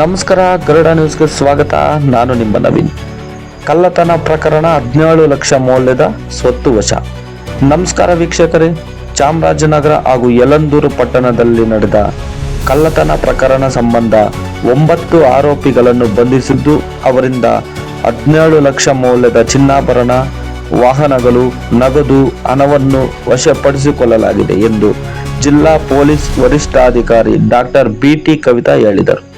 ನಮಸ್ಕಾರ, ಗರುಡ ನ್ಯೂಸ್ಗೆ ಸ್ವಾಗತ. ನಾನು ನಿಮ್ಮ ನವೀನ್. ಕಳ್ಳತನ ಪ್ರಕರಣ ಹದಿನೇಳು ಲಕ್ಷ ಮೌಲ್ಯದ ಸ್ವತ್ತು ವಶ. ನಮಸ್ಕಾರ ವೀಕ್ಷಕರೇ. ಚಾಮರಾಜನಗರ ಹಾಗೂ ಯಲಂದೂರು ಪಟ್ಟಣದಲ್ಲಿ ನಡೆದ ಕಳ್ಳತನ ಪ್ರಕರಣ ಸಂಬಂಧ ಒಂಬತ್ತು ಆರೋಪಿಗಳನ್ನು ಬಂಧಿಸಿದ್ದು, ಅವರಿಂದ ಹದಿನೇಳು ಲಕ್ಷ ಮೌಲ್ಯದ ಚಿನ್ನಾಭರಣ, ವಾಹನಗಳು, ನಗದು, ಹಣವನ್ನು ವಶಪಡಿಸಿಕೊಳ್ಳಲಾಗಿದೆ ಎಂದು ಜಿಲ್ಲಾ ಪೊಲೀಸ್ ವರಿಷ್ಠಾಧಿಕಾರಿ ಡಾಕ್ಟರ್ ಬಿಟಿ ಕವಿತಾ ಹೇಳಿದರು.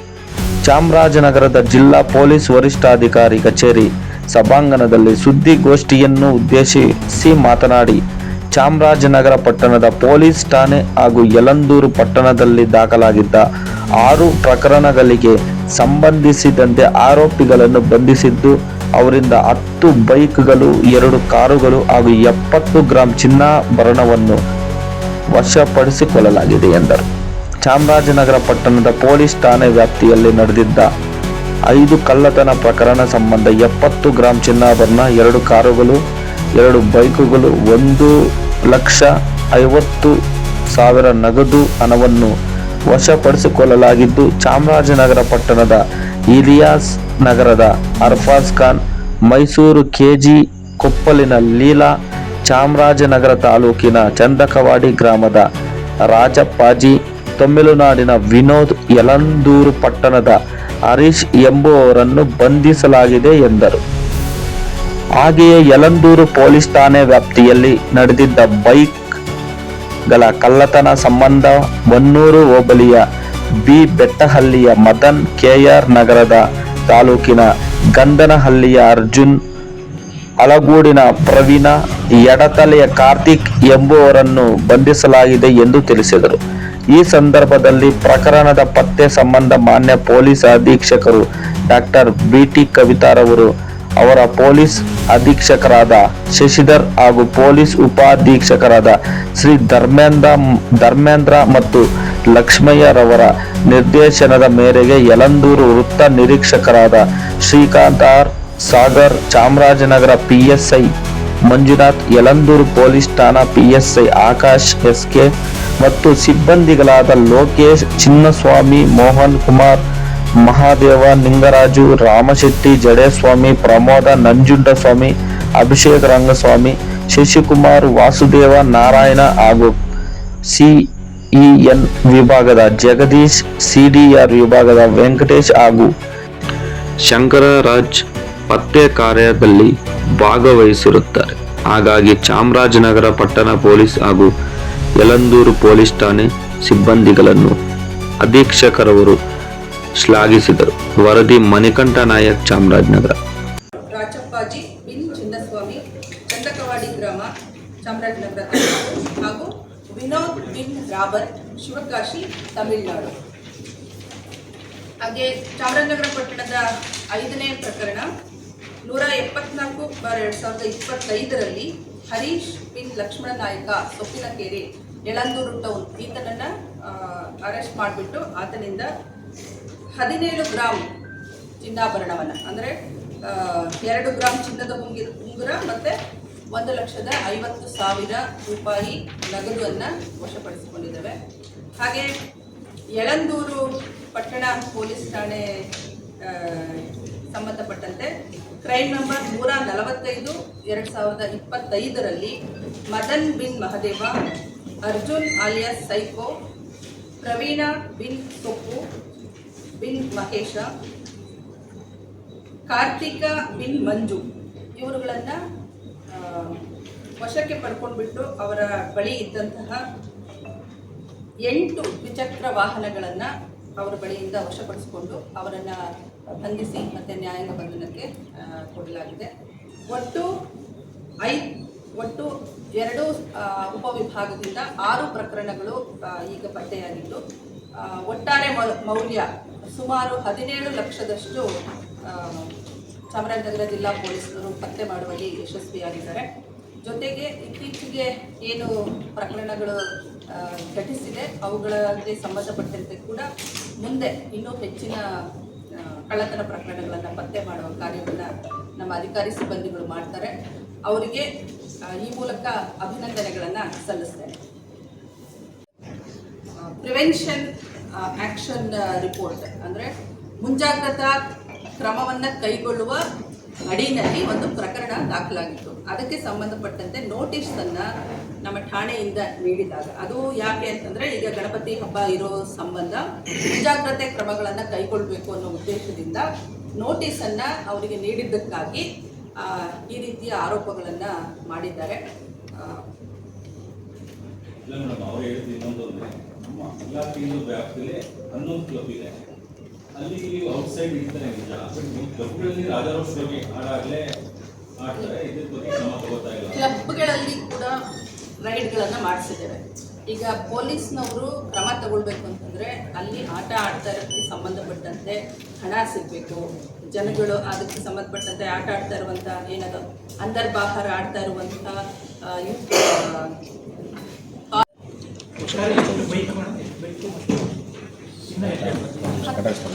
ಚಾಮರಾಜನಗರದ ಜಿಲ್ಲಾ ಪೊಲೀಸ್ ವರಿಷ್ಠಾಧಿಕಾರಿ ಕಚೇರಿ ಸಭಾಂಗಣದಲ್ಲಿ ಸುದ್ದಿಗೋಷ್ಠಿಯನ್ನು ಉದ್ದೇಶಿಸಿ ಮಾತನಾಡಿ, ಚಾಮರಾಜನಗರ ಪಟ್ಟಣದ ಪೊಲೀಸ್ ಠಾಣೆ ಹಾಗೂ ಯಲಂದೂರು ಪಟ್ಟಣದಲ್ಲಿ ದಾಖಲಾಗಿದ್ದ ಆರು ಪ್ರಕರಣಗಳಿಗೆ ಸಂಬಂಧಿಸಿದಂತೆ ಆರೋಪಿಗಳನ್ನು ಬಂಧಿಸಿದ್ದು, ಅವರಿಂದ ಹತ್ತು ಬೈಕ್ಗಳು, ಎರಡು ಕಾರುಗಳು ಹಾಗೂ ಎಪ್ಪತ್ತು ಗ್ರಾಂ ಚಿನ್ನಾಭರಣವನ್ನು ವಶಪಡಿಸಿಕೊಳ್ಳಲಾಗಿದೆ ಎಂದರು. ಚಾಮರಾಜನಗರ ಪಟ್ಟಣದ ಪೊಲೀಸ್ ಠಾಣೆ ವ್ಯಾಪ್ತಿಯಲ್ಲಿ ನಡೆದಿದ್ದ ಐದು ಕಳ್ಳತನ ಪ್ರಕರಣ ಸಂಬಂಧ ಎಪ್ಪತ್ತು ಗ್ರಾಂ ಚಿನ್ನಾಭರಣ, ಎರಡು ಕಾರುಗಳು, ಎರಡು ಬೈಕುಗಳು, ಒಂದು ಲಕ್ಷ ಐವತ್ತು ಸಾವಿರ ನಗದು ಹಣವನ್ನು ವಶಪಡಿಸಿಕೊಳ್ಳಲಾಗಿದ್ದು, ಚಾಮರಾಜನಗರ ಪಟ್ಟಣದ ಇಲಿಯಾಸ್ ನಗರದ ಅರ್ಫಾಜ್ ಖಾನ್, ಮೈಸೂರು ಕೆಜಿ ಕೊಪ್ಪಲಿನ ಲೀಲಾ, ಚಾಮರಾಜನಗರ ತಾಲೂಕಿನ ಚಂದಕವಾಡಿ ಗ್ರಾಮದ ರಾಜಪ್ಪಾಜಿ ತಮಿಳುನಾಡಿನ ವಿನೋದ್ ಯಲಂದೂರು ಪಟ್ಟಣದ ಹರೀಶ್ ಎಂಬುವವರನ್ನು ಬಂಧಿಸಲಾಗಿದೆ ಎಂದರು. ಹಾಗೆಯೇ ಯಲಂದೂರು ಪೊಲೀಸ್ ಠಾಣೆ ವ್ಯಾಪ್ತಿಯಲ್ಲಿ ನಡೆದಿದ್ದ ಬೈಕ್ಗಳ ಕಳ್ಳತನ ಸಂಬಂಧ ಮನ್ನೂರು ಹೋಬಳಿಯ ಬಿ. ಬೆಟ್ಟಹಳ್ಳಿಯ ಮದನ್ ಕೆಆರ್ ನಗರದ ತಾಲೂಕಿನ ಗಂಧನಹಳ್ಳಿಯ ಅರ್ಜುನ್ ಅಲಗೂಡಿನ ಪ್ರವೀಣ ಎಡತಲೆಯ ಕಾರ್ತಿಕ್ ಎಂಬುವರನ್ನು ಬಂಧಿಸಲಾಗಿದೆ ಎಂದು ತಿಳಿಸಿದರು. ಈ ಸಂದರ್ಭದಲ್ಲಿ ಪ್ರಕರಣದ ಪತ್ತೆ ಸಂಬಂಧ ಮಾನ್ಯ ಪೊಲೀಸ್ ಅಧೀಕ್ಷಕರು ಡಾಕ್ಟರ್ ಬಿ ಟಿ ಕವಿತಾರವರು, ಅವರ ಪೊಲೀಸ್ ಅಧೀಕ್ಷಕರಾದ ಶಶಿಧರ್ ಹಾಗೂ ಪೊಲೀಸ್ ಉಪಾಧೀಕ್ಷಕರಾದ ಶ್ರೀ ಧರ್ಮೇಂದ್ರ ಧರ್ಮೇಂದ್ರ ಮತ್ತು ಲಕ್ಷ್ಮಯ್ಯರವರ ನಿರ್ದೇಶನದ ಮೇರೆಗೆ ಯಲಂದೂರು ವೃತ್ತ ನಿರೀಕ್ಷಕರಾದ Srikanth R Sagar, Chamarajanagar PSI, Manjunath, Yelandur police ಠಾಣಾ ಪಿಎಸ್ಐ ಆಕಾಶ್ ಎಸ್ಕೆ ಮತ್ತು ಸಿಬ್ಬಂದಿಗಳಾದ ಲೋಕೇಶ್, ಚಿನ್ನಸ್ವಾಮಿ, ಮೋಹನ್ ಕುಮಾರ್, ಮಹಾದೇವ ನಿಂಗರಾಜು ರಾಮಶೆಟ್ಟಿ, ಜಡೇಸ್ವಾಮಿ, ಪ್ರಮೋದ, ನಂಜುಂಡಸ್ವಾಮಿ, ಅಭಿಷೇಕ್ ರಂಗಸ್ವಾಮಿ, ಶಶಿಕುಮಾರ್, ವಾಸುದೇವ, ನಾರಾಯಣ ಹಾಗೂ ಸಿಇಎನ್ ವಿಭಾಗದ ಜಗದೀಶ್ ಸಿಡಿಆರ್ ವಿಭಾಗದ ವೆಂಕಟೇಶ್ ಹಾಗೂ ಶಂಕರರಾಜ್ ಪತ್ತೆ ಕಾರ್ಯದಲ್ಲಿ ಭಾಗವಹಿಸಿರುತ್ತಾರೆ. ಹಾಗಾಗಿ ಚಾಮರಾಜನಗರ ಪಟ್ಟಣ ಪೊಲೀಸ್ ಹಾಗೂ ಯಲಂದೂರು ಪೊಲೀಸ್ ಠಾಣೆ ಸಿಬ್ಬಂದಿಗಳನ್ನು ಅಧೀಕ್ಷಕರವರು ಶ್ಲಾಘಿಸಿದರು. ವರದಿ ಮಣಿಕಂಠ ನಾಯಕ್, ಚಾಮರಾಜನಗರ. ರಾಚಪ್ಪಾಜಿ ಬಿನ್ ಚಿನ್ನಸ್ವಾಮಿ, ಚಂದಕವಾಡಿ ಗ್ರಾಮ, ಚಾಮರಾಜನಗರ ಹಾಗೂ ವಿನೋದ್ ಬಿನ್ ರಾಬರ್ ಶಿವಕಾಶಿ, ತಮಿಳುನಾಡು. ಹಾಗೆ ಚಾಮರಾಜನಗರ ಪಟ್ಟಣದ ಐದನೇ ಪ್ರಕರಣ, ನೂರ ಎಪ್ಪತ್ನಾಲ್ಕು ಬಾರ್ ಎರಡು ಸಾವಿರದ ಇಪ್ಪತ್ತೈದರಲ್ಲಿ ಹರೀಶ್ ಬಿನ್ ಲಕ್ಷ್ಮಣ ನಾಯಕ ಸೊಪ್ಪಿನಕೇರಿ ಯಳಂದೂರು ಟೌನ್. ಈತನನ್ನು ಅರೆಸ್ಟ್ ಮಾಡಿಬಿಟ್ಟು ಆತನಿಂದ ಹದಿನೇಳು ಗ್ರಾಮ್ ಚಿನ್ನಾಭರಣವನ್ನು, ಅಂದರೆ ಎರಡು ಗ್ರಾಮ್ ಚಿನ್ನದ ಉಂಗಿ ಉಂಗುರ ಮತ್ತು ಒಂದು ಲಕ್ಷದ ಐವತ್ತು ಸಾವಿರ ರೂಪಾಯಿ ನಗದುವನ್ನು ವಶಪಡಿಸಿಕೊಂಡಿದ್ದೇವೆ. ಹಾಗೆ ಯಳಂದೂರು ಪಟ್ಟಣ ಪೊಲೀಸ್ ಠಾಣೆ ಸಂಬಂಧಪಟ್ಟಂತೆ ಕ್ರೈಮ್ ನಂಬರ್ ನೂರ ನಲವತ್ತೈದು, ಎರಡು ಸಾವಿರದ ಇಪ್ಪತ್ತೈದರಲ್ಲಿ ಮದನ್ ಬಿನ್ ಮಹದೇವ ಅರ್ಜುನ್ ಆಲಿಯಾಸ್ ಸೈಕೋ, ಪ್ರವೀಣ ಬಿನ್ ಸೊಪ್ಪು ಬಿನ್ ಮಹೇಶ, ಕಾರ್ತಿಕ ಬಿನ್ ಮಂಜು. ಇವರುಗಳನ್ನು ವಶಕ್ಕೆ ಪಡ್ಕೊಂಡ್ಬಿಟ್ಟು ಅವರ ಬಳಿ ಇದ್ದಂತಹ ಎಂಟು ದ್ವಿಚಕ್ರ ವಾಹನಗಳನ್ನು ಅವರ ಬಳಿಯಿಂದ ವಶಪಡಿಸಿಕೊಂಡು ಅವರನ್ನು ಬಂಧಿಸಿ ಮತ್ತು ನ್ಯಾಯಾಂಗ ಬಂಧನಕ್ಕೆ ಕೊಡಲಾಗಿದೆ. ಒಟ್ಟು ಐ ಒಟ್ಟು ಎರಡು ಉಪವಿಭಾಗದಿಂದ ಆರು ಪ್ರಕರಣಗಳು ಈಗ ಪತ್ತೆಯಾಗಿದ್ದು ಒಟ್ಟಾರೆ ಮೌಲ್ಯ ಸುಮಾರು ಹದಿನೇಳು ಲಕ್ಷದಷ್ಟು ಚಾಮರಾಜನಗರ ಜಿಲ್ಲಾ ಪೊಲೀಸರು ಪತ್ತೆ ಮಾಡುವಲ್ಲಿ ಯಶಸ್ವಿಯಾಗಿದ್ದಾರೆ. ಜೊತೆಗೆ ಇತ್ತೀಚೆಗೆ ಏನು ಪ್ರಕರಣಗಳು ಘಟಿಸಿದೆ, ಅವುಗಳಿಗೆ ಸಂಬಂಧಪಟ್ಟಂತೆ ಕೂಡ ಮುಂದೆ ಇನ್ನೂ ಹೆಚ್ಚಿನ ಕಳ್ಳತನ ಪ್ರಕರಣಗಳನ್ನು ಪತ್ತೆ ಮಾಡುವ ಕಾರ್ಯವನ್ನು ನಮ್ಮ ಅಧಿಕಾರಿ ಸಿಬ್ಬಂದಿಗಳು ಮಾಡ್ತಾರೆ. ಅವರಿಗೆ ಈ ಮೂಲಕ ಅಭಿನಂದನೆಗಳನ್ನು ಸಲ್ಲಿಸ್ತೇನೆ. ಪ್ರಿವೆನ್ಷನ್ ಆಕ್ಷನ್ ರಿಪೋರ್ಟ್ ಅಂದರೆ ಮುಂಜಾಗ್ರತಾ ಕ್ರಮವನ್ನು ಕೈಗೊಳ್ಳುವ ಅಡಿನಲ್ಲಿ ಒಂದು ಪ್ರಕರಣ ದಾಖಲಾಗಿತ್ತು. ಅದಕ್ಕೆ ಸಂಬಂಧಪಟ್ಟಂತೆ ನೋಟಿಸನ್ನು ನಮ್ಮ ಠಾಣೆಯಿಂದ ನೀಡಿದಾಗ. ಅದು ಯಾಕೆ ಅಂತಂದರೆ ಈಗ ಗಣಪತಿ ಹಬ್ಬ ಇರೋ ಸಂಬಂಧ ಮುಂಜಾಗ್ರತೆ ಕ್ರಮಗಳನ್ನು ಕೈಗೊಳ್ಳಬೇಕು ಅನ್ನೋ ಉದ್ದೇಶದಿಂದ ನೋಟಿಸನ್ನು ಅವರಿಗೆ ನೀಡಿದ್ದಕ್ಕಾಗಿ ಈ ರೀತಿಯ ಆರೋಪಗಳನ್ನು ಮಾಡಿದ್ದಾರೆ. ಇಲ್ಲ ಮೇಡಮ್ ಅವ್ರು ಹೇಳಿದ್ದು ಇನ್ನೊಂದು ಅಂದರೆ ನಮ್ಮ ಇಲಾಖೆಯಿಂದ ವ್ಯಾಪ್ತಿಯಲ್ಲಿ ಹನ್ನೊಂದು ಕ್ಲಬ್ ಇದೆ. ಅಲ್ಲಿ ಔಟ್ಸೈಡ್ ಇರ್ತಾರೆ ನಿಜ. ಬಟ್ ಈ ಕ್ಲಬ್ಗಳಲ್ಲಿ ರಾಜಾರೋಷ್ ಬಗ್ಗೆ ಹಾಡಾಗಲೇ ಆಡ್ತಾರೆ ಇದ್ರ ಬಗ್ಗೆ ಕ್ರಮ ತಗೋತಾ ಇಲ್ಲ. ಕ್ಲಬ್ಗಳಲ್ಲಿ ಕೂಡ ರೈಡ್ಗಳನ್ನು ಮಾಡಿಸಿದ್ದೇವೆ ಈಗ ಪೊಲೀಸ್ನವರು ಕ್ರಮ ತಗೊಳ್ಬೇಕು ಅಂತಂದರೆ ಅಲ್ಲಿ ಆಟ ಆಡ್ತಾ ಇರೋದಕ್ಕೆ ಸಂಬಂಧಪಟ್ಟಂತೆ ಹಣ ಸಿಗಬೇಕು. ಜನಗಳು ಅದಕ್ಕೆ ಸಂಬಂಧಪಟ್ಟಂತೆ ಆಟ ಆಡ್ತಾ ಇರುವಂತಹ ಏನದು ಅಂತರ್ಬಾಹಾರ ಆಡ್ತಾ ಇರುವಂತಹ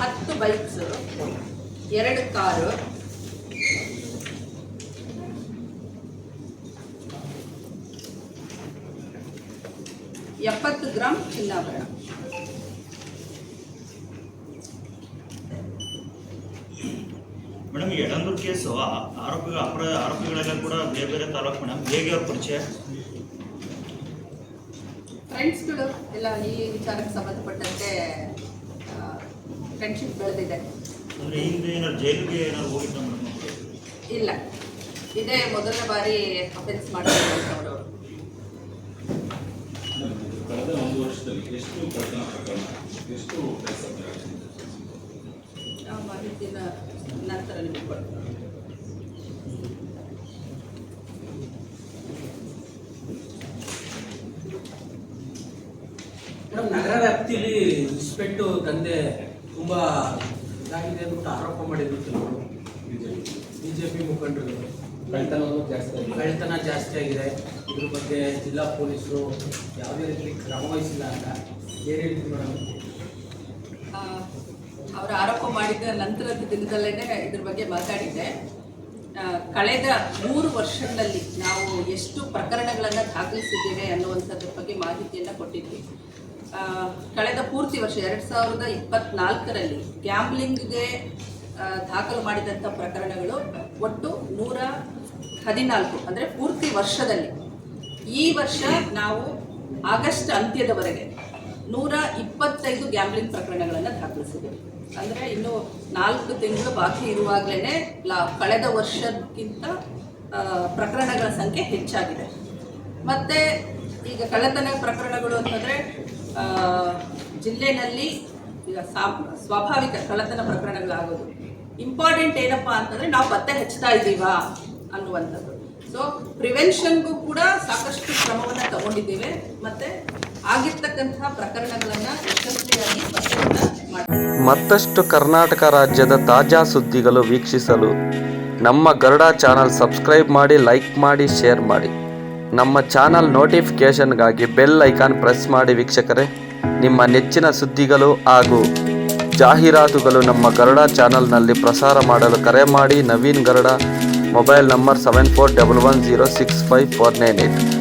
ಹತ್ತು ಬೈಕ್ಸ್ ಎರಡು ಕಾರು, ಎಪ್ಪತ್ತು ಗ್ರಾಮ್ ಚಿನ್ನಾಭರಣ. ಮೇಡಮ್ ಯಡಂದೂರು ಕೇಸು ಆರೋಪಿ ಅಪರ ಆರೋಪಿಗಳೆಲ್ಲ ಕೂಡ ಬೇರೆ ಬೇರೆ ತಾಲೂಕು ಮೇಡಮ್ ಹೇಗೆ ಅವ್ರ ಪರಿಚಯ? ಫ್ರೆಂಡ್ಸ್ಗಳು ಎಲ್ಲ ಈ ವಿಚಾರಕ್ಕೆ ಸಂಬಂಧಪಟ್ಟಂತೆ ಫ್ರೆಂಡ್ಶಿಪ್ ಬೆಳೆದಿದೆ. ಅಂದರೆ ಹಿಂದೆ ಏನಾದ್ರು ಜೈಲಿಗೆ ಏನಾದ್ರು ಹೋಗಿದ್ದ ಮೇಡಮ್ ಇಲ್ಲ. ಇದೇ ಮೊದಲನೇ ಬಾರಿ ಅಫೆನ್ಸ್ ಮಾಡಿರುವಂಥವ್ರು ಕಳೆದ ಒಂದು ವರ್ಷದಲ್ಲಿ ಎಷ್ಟು ಪ್ರಕರಣ ಪ್ರಕರಣ ಎಷ್ಟು? ಆ ಮಾಹಿತಿನ ನಂತರ ನಿಮಗೆ ಕೊಡ್ತೀನಿ. ಮೇಡಮ್ ನಗರ ವ್ಯಾಪ್ತಿಯಲ್ಲಿ ಇಸ್ಪೆಟ್ಟು ತಂದೆ ತುಂಬ ಇದಾಗಿದೆ ಅಂತ ಆರೋಪ ಮಾಡಿದ್ರು ಕೆಲವರು. ಬಿಜೆಪಿ ಮುಖಂಡರು. ಕಳ್ತನವನ್ನು ಜಾಸ್ತಿ ಆಗಿದೆ. ಕಳ್ತನ ಜಾಸ್ತಿ ಆಗಿದೆ. ಇದ್ರ ಬಗ್ಗೆ ಜಿಲ್ಲಾ ಪೊಲೀಸರು ಯಾವುದೇ ರೀತಿ ಕ್ರಮ ವಹಿಸಿಲ್ಲ ಅಂತ ಏನೇ ರೀತಿ ಮೇಡಮ್. ಅವರು ಆರೋಪ ಮಾಡಿದ ನಂತರದ ದಿನದಲ್ಲೇ ಇದ್ರ ಬಗ್ಗೆ ಮಾತಾಡಿದ್ದೆ. ಕಳೆದ ಮೂರು ವರ್ಷಗಳಲ್ಲಿ ನಾವು ಎಷ್ಟು ಪ್ರಕರಣಗಳನ್ನು ದಾಖಲಿಸಿದ್ದೇವೆ ಅನ್ನುವಂಥದ್ರ ಬಗ್ಗೆ ಮಾಹಿತಿಯನ್ನು ಕೊಟ್ಟಿದ್ವಿ. ಕಳೆದ ಪೂರ್ತಿ ವರ್ಷ ಎರಡು ಸಾವಿರದ ಇಪ್ಪತ್ನಾಲ್ಕರಲ್ಲಿ ಗ್ಯಾಂಬ್ಲಿಂಗ್ಗೆ ದಾಖಲು ಮಾಡಿದಂಥ ಪ್ರಕರಣಗಳು ಒಟ್ಟು ನೂರ ಹದಿನಾಲ್ಕು, ಅಂದರೆ ಪೂರ್ತಿ ವರ್ಷದಲ್ಲಿ. ಈ ವರ್ಷ ನಾವು ಆಗಸ್ಟ್ ಅಂತ್ಯದವರೆಗೆ ನೂರ ಇಪ್ಪತ್ತೈದು ಗ್ಯಾಮ್ಲಿಂಗ್ ಪ್ರಕರಣಗಳನ್ನು ದಾಖಲಿಸಿದೆ. ಅಂದರೆ ಇನ್ನು ನಾಲ್ಕು ತಿಂಗಳು ಬಾಕಿ ಇರುವಾಗಲೇ ಕಳೆದ ವರ್ಷಕ್ಕಿಂತ ಪ್ರಕರಣಗಳ ಸಂಖ್ಯೆ ಹೆಚ್ಚಾಗಿದೆ. ಮತ್ತು ಈಗ ಕಳ್ಳತನ ಪ್ರಕರಣಗಳು ಅಂತಂದರೆ ಜಿಲ್ಲೆನಲ್ಲಿ ಈಗ ಸ್ವಾಭಾವಿಕ ಕಳ್ಳತನ ಪ್ರಕರಣಗಳಾಗೋದು. ಇಂಪಾರ್ಟೆಂಟ್ ಏನಪ್ಪ ಅಂತಂದರೆ ನಾವು ಪತ್ತೆ ಹಚ್ತಾ ಇದ್ದೀವಾ ಅನ್ನುವಂಥದ್ದು. ಸೊ ಪ್ರಿವೆನ್ಷನ್ಗೂ ಕೂಡ ಸಾಕಷ್ಟು ಕ್ರಮವನ್ನು ತಗೊಂಡಿದ್ದೇವೆ. ಮತ್ತು ಆಗಿರ್ತಕ್ಕಂತಹ ಪ್ರಕರಣಗಳನ್ನು ಯಶಸ್ವಿಯಾಗಿ ಮತ್ತಷ್ಟು ಕರ್ನಾಟಕ ರಾಜ್ಯದ ತಾಜಾ ಸುದ್ದಿಗಳು ವೀಕ್ಷಿಸಲು ನಮ್ಮ ಗರುಡ ಚಾನಲ್ ಸಬ್ಸ್ಕ್ರೈಬ್ ಮಾಡಿ, ಲೈಕ್ ಮಾಡಿ, ಶೇರ್ ಮಾಡಿ. ನಮ್ಮ ಚಾನಲ್ ನೋಟಿಫಿಕೇಷನ್ಗಾಗಿ ಬೆಲ್ ಐಕಾನ್ ಪ್ರೆಸ್ ಮಾಡಿ ವೀಕ್ಷಕರೇ. ನಿಮ್ಮ ನೆಚ್ಚಿನ ಸುದ್ದಿಗಳು ಹಾಗೂ ಜಾಹೀರಾತುಗಳು ನಮ್ಮ ಗರುಡ ಚಾನಲ್ನಲ್ಲಿ ಪ್ರಸಾರ ಮಾಡಲು ಕರೆ ಮಾಡಿ, Naveen Garuda, mobile number seven four double one zero six five four nine eight